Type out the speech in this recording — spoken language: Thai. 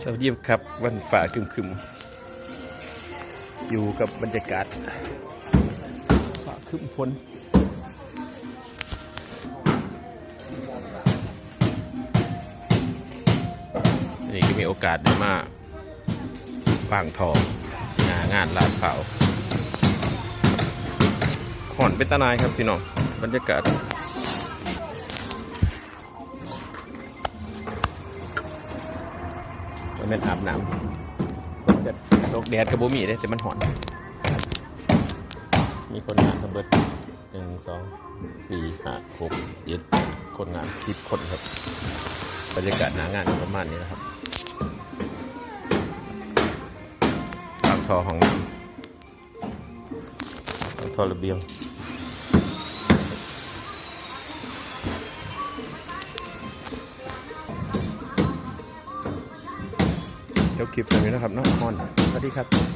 สวัสดีครับวันฝ่าครึมๆอยู่กับบรรยากาศฝ่าคึมฝนนี่ก็มีโอกาสได้มาฟางทองงานงานลาดเผาขอนเป็นตานายครับพี่น้องบรรยากาศ มันเป็นอาบน้ำคนจะตกแดดกับบ่มีเด้แต่มันหอน มีคนงานทั้งเบิดหนึ่งสองสี่ห้าหกเจ็ดคนงานสิบคนครับ บรรยากาศหนางานประมาณนี้นะครับปากทอของน้ำปากทอระเบียง จบคลิปตรงนี้นะครับน้องมอนสวัสดีครับ